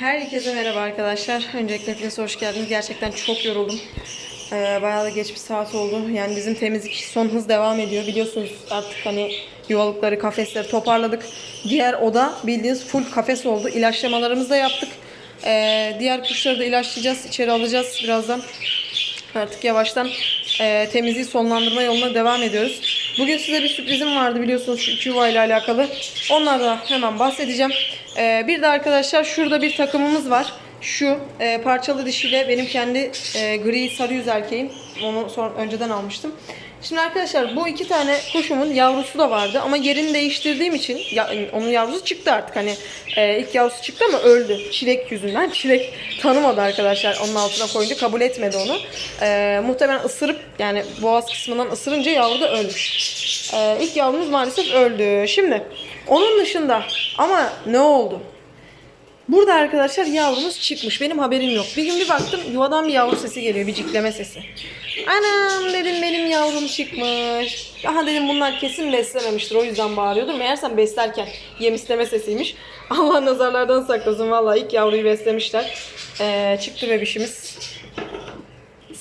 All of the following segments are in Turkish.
Herkese merhaba arkadaşlar. Öncelikle hepiniz hoş geldiniz. Gerçekten çok yoruldum. Ee, bayağı da geç bir saat oldu. Yani bizim temizlik son hız devam ediyor. Biliyorsunuz artık hani yuvalıkları, kafesleri toparladık. Diğer oda bildiğiniz full kafes oldu. İlaçlamalarımızı da yaptık. Ee, diğer kuşları da ilaçlayacağız. içeri alacağız birazdan. Artık yavaştan e, temizliği sonlandırma yoluna devam ediyoruz. Bugün size bir sürprizim vardı biliyorsunuz şu iki yuva ile alakalı. Onlardan hemen bahsedeceğim. E, bir de arkadaşlar şurada bir takımımız var. Şu e, parçalı dişiyle benim kendi e, gri sarı yüz erkeğim. Onu sonra önceden almıştım. Şimdi arkadaşlar bu iki tane kuşumun yavrusu da vardı ama yerini değiştirdiğim için ya, onun yavrusu çıktı artık. Hani e, ilk yavrusu çıktı ama öldü. Çilek yüzünden. Çilek tanımadı arkadaşlar. Onun altına koyunca kabul etmedi onu. E, muhtemelen ısırıp yani boğaz kısmından ısırınca yavru da ölmüş. E, ilk yavrumuz maalesef öldü. Şimdi onun dışında ama ne oldu Burada arkadaşlar yavrumuz çıkmış. Benim haberim yok. Bir gün bir baktım yuvadan bir yavru sesi geliyor. Bir cikleme sesi. Anam dedim benim yavrum çıkmış. Aha dedim bunlar kesin beslememiştir. O yüzden bağırıyordur. Meğersem beslerken yem isteme sesiymiş. Allah nazarlardan saklasın. Vallahi ilk yavruyu beslemişler. Ee, çıktı bebişimiz.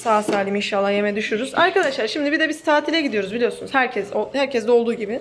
Sağ salim inşallah yeme düşürürüz. Arkadaşlar şimdi bir de biz tatile gidiyoruz biliyorsunuz. Herkes herkes de olduğu gibi.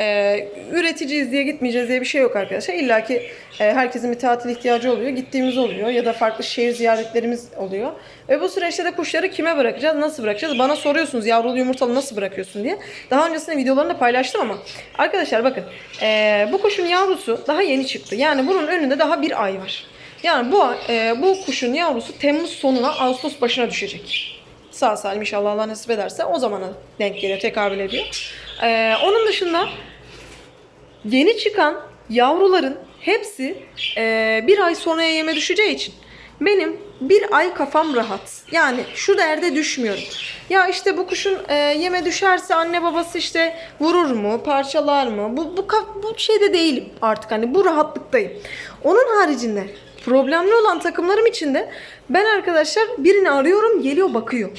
Ee, üreticiyiz diye gitmeyeceğiz diye bir şey yok arkadaşlar. İlla ki e, herkesin bir tatil ihtiyacı oluyor. Gittiğimiz oluyor ya da farklı şehir ziyaretlerimiz oluyor. Ve bu süreçte de kuşları kime bırakacağız, nasıl bırakacağız? Bana soruyorsunuz yavrulu yumurtalı nasıl bırakıyorsun diye. Daha öncesinde videolarını paylaştım ama. Arkadaşlar bakın e, bu kuşun yavrusu daha yeni çıktı. Yani bunun önünde daha bir ay var. Yani bu e, bu kuşun yavrusu Temmuz sonuna Ağustos başına düşecek. Sağ salim inşallah Allah nasip ederse o zamana denk geliyor, tekabül ediyor. E, onun dışında yeni çıkan yavruların hepsi e, bir ay sonraya yeme düşeceği için benim bir ay kafam rahat. Yani şu derde düşmüyorum. Ya işte bu kuşun e, yeme düşerse anne babası işte vurur mu, parçalar mı? Bu, bu, bu şeyde değilim artık hani bu rahatlıktayım. Onun haricinde problemli olan takımlarım içinde ben arkadaşlar birini arıyorum geliyor bakıyor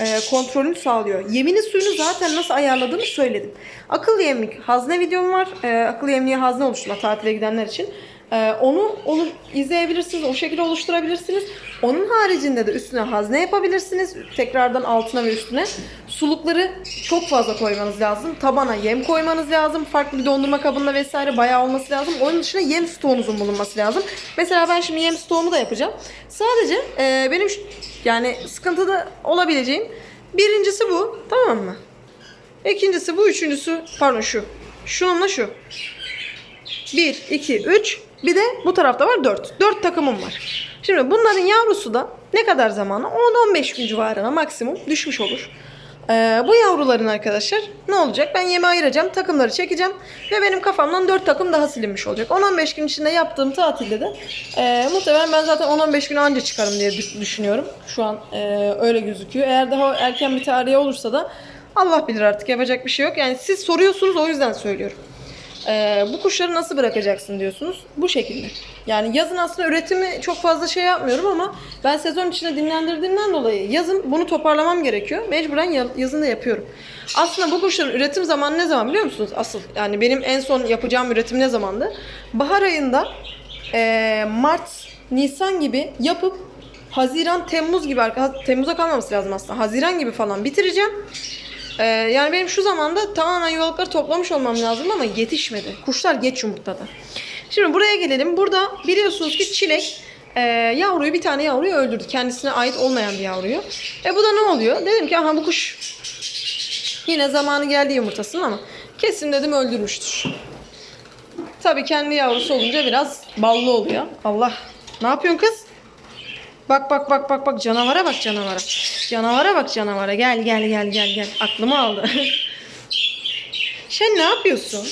e, kontrolünü sağlıyor. Yemini suyunu zaten nasıl ayarladığımı söyledim. Akıllı yemlik hazne videom var. E, akıllı yemliğe hazne oluşturma tatile gidenler için. E, onu olu- izleyebilirsiniz. O şekilde oluşturabilirsiniz. Onun haricinde de üstüne hazne yapabilirsiniz. Tekrardan altına ve üstüne. Sulukları çok fazla koymanız lazım. Tabana yem koymanız lazım. Farklı bir dondurma kabında vesaire bayağı olması lazım. Onun dışında yem stoğunuzun bulunması lazım. Mesela ben şimdi yem stoğumu da yapacağım. Sadece e, benim şu- yani sıkıntıda olabileceğim birincisi bu. Tamam mı? İkincisi bu. Üçüncüsü pardon şu. Şununla şu. 1, 2, 3. Bir de bu tarafta var 4. 4 takımım var. Şimdi bunların yavrusu da ne kadar zamanı? 10-15 gün civarına maksimum düşmüş olur. Ee, bu yavruların arkadaşlar ne olacak? Ben yeme ayıracağım, takımları çekeceğim ve benim kafamdan 4 takım daha silinmiş olacak. 10-15 gün içinde yaptığım tatilde de e, muhtemelen ben zaten 10-15 gün anca çıkarım diye dü- düşünüyorum. Şu an e, öyle gözüküyor. Eğer daha erken bir tarihe olursa da Allah bilir artık yapacak bir şey yok. Yani siz soruyorsunuz o yüzden söylüyorum. Ee, bu kuşları nasıl bırakacaksın diyorsunuz. Bu şekilde. Yani yazın aslında üretimi çok fazla şey yapmıyorum ama ben sezon içinde dinlendirdiğimden dolayı yazın bunu toparlamam gerekiyor. Mecburen ya- yazın da yapıyorum. Aslında bu kuşların üretim zamanı ne zaman biliyor musunuz? Asıl yani benim en son yapacağım üretim ne zamandı? Bahar ayında ee, Mart, Nisan gibi yapıp Haziran, Temmuz gibi Temmuz'a kalmaması lazım aslında. Haziran gibi falan bitireceğim. Ee, yani benim şu zamanda tamamen yuvalıkları toplamış olmam lazım ama yetişmedi. Kuşlar geç yumurtladı. Şimdi buraya gelelim. Burada biliyorsunuz ki çilek e, yavruyu bir tane yavruyu öldürdü. Kendisine ait olmayan bir yavruyu. E bu da ne oluyor? Dedim ki aha bu kuş yine zamanı geldi yumurtasının ama kesin dedim öldürmüştür. Tabii kendi yavrusu olunca biraz ballı oluyor. Allah. Ne yapıyorsun kız? Bak bak bak bak bak canavara bak canavara. Canavara bak canavara. Gel gel gel gel gel. Aklımı aldı. Sen ne yapıyorsun?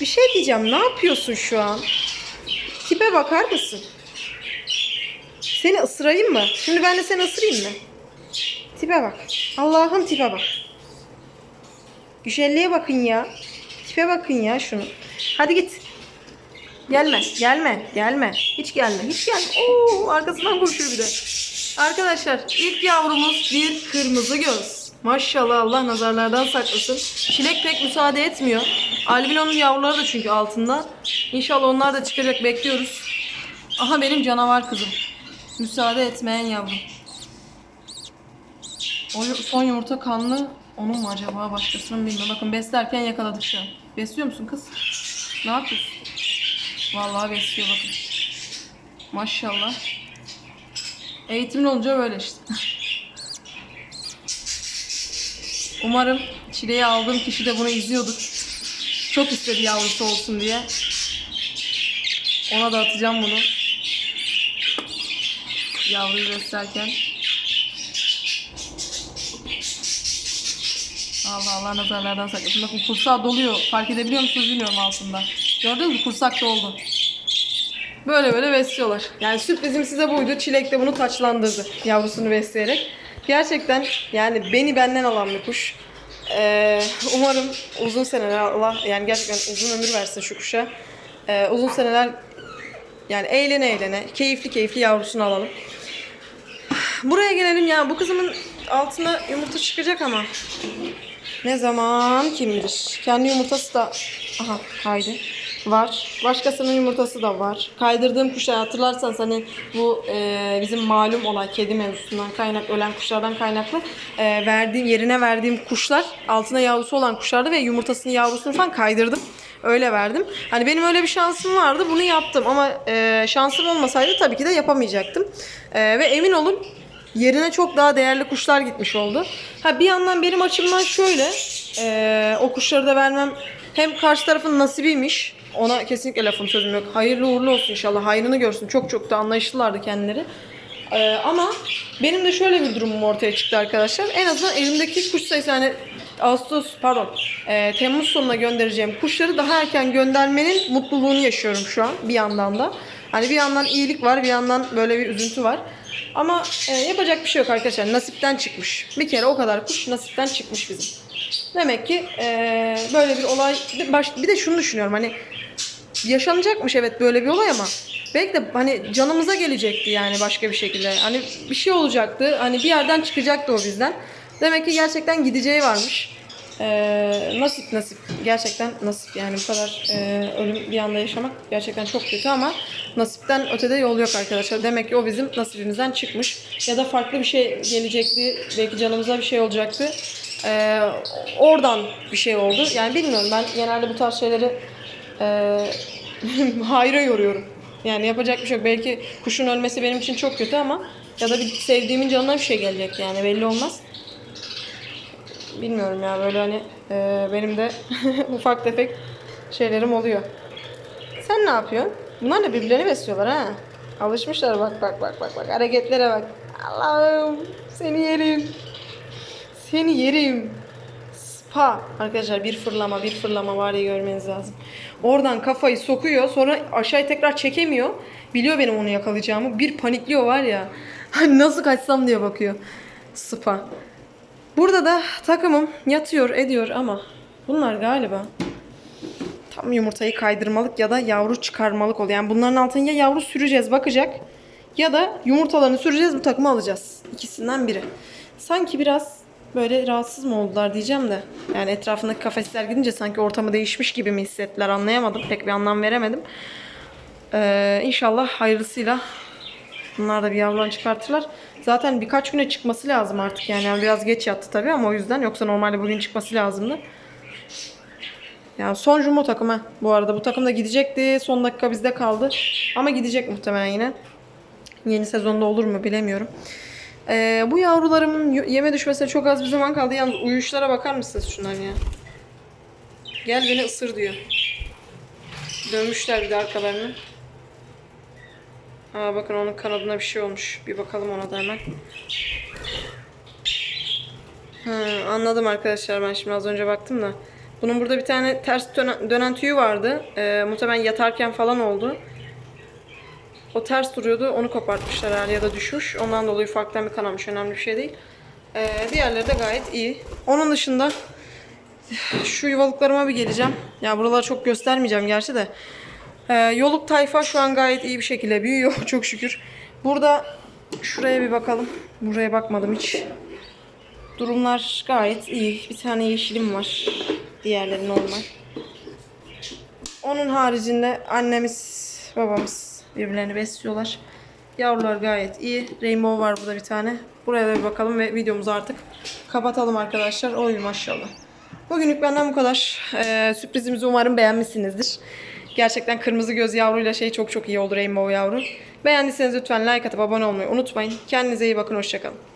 Bir şey diyeceğim. Ne yapıyorsun şu an? Tipe bakar mısın? Seni ısırayım mı? Şimdi ben de seni ısırayım mı? Tipe bak. Allah'ım tipe bak. Güzelliğe bakın ya. Tipe bakın ya şunu. Hadi git. Gelme, gelme, gelme. Hiç gelme, hiç gelme. Oo, arkasından koşuyor bir de. Arkadaşlar ilk yavrumuz bir kırmızı göz. Maşallah Allah nazarlardan saklasın. Çilek pek müsaade etmiyor. Albino'nun yavruları da çünkü altında. İnşallah onlar da çıkacak bekliyoruz. Aha benim canavar kızım. Müsaade etmeyen yavrum. O son yumurta kanlı onun mu acaba başkasının bilmiyorum. Bakın beslerken yakaladık şu an. Besliyor musun kız? Ne yapıyorsun? Vallahi besliyor bakın. Maşallah. Eğitimli olunca böyle işte. Umarım çileyi aldığım kişi de bunu izliyordur. Çok istedi yavrusu olsun diye. Ona da atacağım bunu. Yavruyu beslerken. Allah Allah nazarlardan saklasın. Bakın kursağı doluyor. Fark edebiliyor musunuz bilmiyorum altında. Gördünüz mü? Kursak doldu. Böyle böyle besliyorlar. Yani sürprizim size buydu. Çilek de bunu taçlandırdı yavrusunu besleyerek. Gerçekten yani beni benden alan bir kuş. Ee, umarım uzun seneler Allah yani gerçekten uzun ömür versin şu kuşa. Ee, uzun seneler yani eğlene eğlene keyifli keyifli yavrusunu alalım. Buraya gelelim ya bu kızımın altına yumurta çıkacak ama ne zaman kim bilir. Kendi yumurtası da aha kaydı. Var. Başkasının yumurtası da var. Kaydırdığım kuşlar hatırlarsan hani bu e, bizim malum olan kedi mevzusundan kaynak ölen kuşlardan kaynaklı e, verdiğim yerine verdiğim kuşlar altına yavrusu olan kuşlardı ve yumurtasını yavrusunu falan kaydırdım. Öyle verdim. Hani benim öyle bir şansım vardı. Bunu yaptım ama e, şansım olmasaydı tabii ki de yapamayacaktım. E, ve emin olun yerine çok daha değerli kuşlar gitmiş oldu. Ha bir yandan benim açımdan şöyle eee, o kuşları da vermem hem karşı tarafın nasibiymiş. Ona kesinlikle lafım sözüm yok. Hayırlı uğurlu olsun inşallah. Hayrını görsün. Çok çok da anlayışlılardı kendileri. Eee, ama benim de şöyle bir durumum ortaya çıktı arkadaşlar. En azından elimdeki kuş sayısı yani Ağustos pardon eee, Temmuz sonuna göndereceğim kuşları daha erken göndermenin mutluluğunu yaşıyorum şu an bir yandan da. Hani bir yandan iyilik var bir yandan böyle bir üzüntü var. Ama e, yapacak bir şey yok arkadaşlar. Nasipten çıkmış. Bir kere o kadar kuş nasipten çıkmış bizim. Demek ki e, böyle bir olay bir de şunu düşünüyorum hani yaşanacakmış evet böyle bir olay ama belki de hani canımıza gelecekti yani başka bir şekilde. Hani bir şey olacaktı. Hani bir yerden çıkacaktı o bizden. Demek ki gerçekten gideceği varmış. Ee, nasip nasip gerçekten nasip yani bu kadar e, ölüm bir anda yaşamak gerçekten çok kötü ama nasipten ötede yol yok arkadaşlar. Demek ki o bizim nasibimizden çıkmış ya da farklı bir şey gelecekti belki canımıza bir şey olacaktı. Ee, oradan bir şey oldu. Yani bilmiyorum ben genelde bu tarz şeyleri e, hayra yoruyorum. Yani yapacak bir şey yok. Belki kuşun ölmesi benim için çok kötü ama ya da bir sevdiğimin canına bir şey gelecek yani belli olmaz bilmiyorum ya böyle hani e, benim de ufak tefek şeylerim oluyor. Sen ne yapıyorsun? Bunlar da birbirlerini besliyorlar ha. Alışmışlar bak bak bak bak bak hareketlere bak. Allah'ım seni yerim. Seni yerim. Spa. Arkadaşlar bir fırlama bir fırlama var ya görmeniz lazım. Oradan kafayı sokuyor sonra aşağıya tekrar çekemiyor. Biliyor benim onu yakalayacağımı. Bir panikliyor var ya. Hani nasıl kaçsam diye bakıyor. Spa. Burada da takımım yatıyor ediyor ama bunlar galiba tam yumurtayı kaydırmalık ya da yavru çıkarmalık oluyor. Yani bunların altına ya yavru süreceğiz bakacak ya da yumurtalarını süreceğiz bu takımı alacağız. İkisinden biri. Sanki biraz böyle rahatsız mı oldular diyeceğim de. Yani etrafındaki kafesler gidince sanki ortamı değişmiş gibi mi hissettiler anlayamadım. Pek bir anlam veremedim. Ee, inşallah hayırlısıyla Bunlar da bir yavrularını çıkartırlar. Zaten birkaç güne çıkması lazım artık yani. yani biraz geç yattı tabii ama o yüzden. Yoksa normalde bugün çıkması lazımdı. Yani son jumbo takım. Bu arada bu takım da gidecekti. Son dakika bizde kaldı. Ama gidecek muhtemelen yine. Yeni sezonda olur mu bilemiyorum. Ee, bu yavrularımın yeme düşmesine çok az bir zaman kaldı. Yalnız uyuşlara bakar mısınız şunlar ya? Gel beni ısır diyor. Dönmüşler bir de arkalarını. Aa bakın onun kanadına bir şey olmuş. Bir bakalım ona da hemen. Ha, anladım arkadaşlar ben şimdi az önce baktım da. Bunun burada bir tane ters dönen, dönen tüyü vardı. Ee, muhtemelen yatarken falan oldu. O ters duruyordu. Onu kopartmışlar herhalde ya da düşmüş. Ondan dolayı ufaktan bir kanamış. Önemli bir şey değil. Ee, diğerleri de gayet iyi. Onun dışında şu yuvalıklarıma bir geleceğim. Ya buraları çok göstermeyeceğim gerçi de. Ee, yoluk tayfa şu an gayet iyi bir şekilde büyüyor çok şükür. Burada şuraya bir bakalım. Buraya bakmadım hiç. Durumlar gayet iyi. Bir tane yeşilim var. Diğerleri normal. Onun haricinde annemiz, babamız Birbirlerini besliyorlar. Yavrular gayet iyi. Rainbow var burada bir tane. Buraya da bir bakalım ve videomuzu artık kapatalım arkadaşlar. Oy maşallah. Bugünlük benden bu kadar. Ee, sürprizimizi umarım beğenmişsinizdir. Gerçekten kırmızı göz yavruyla şey çok çok iyi oldu Rainbow yavru. Beğendiyseniz lütfen like atıp abone olmayı unutmayın. Kendinize iyi bakın. Hoşçakalın.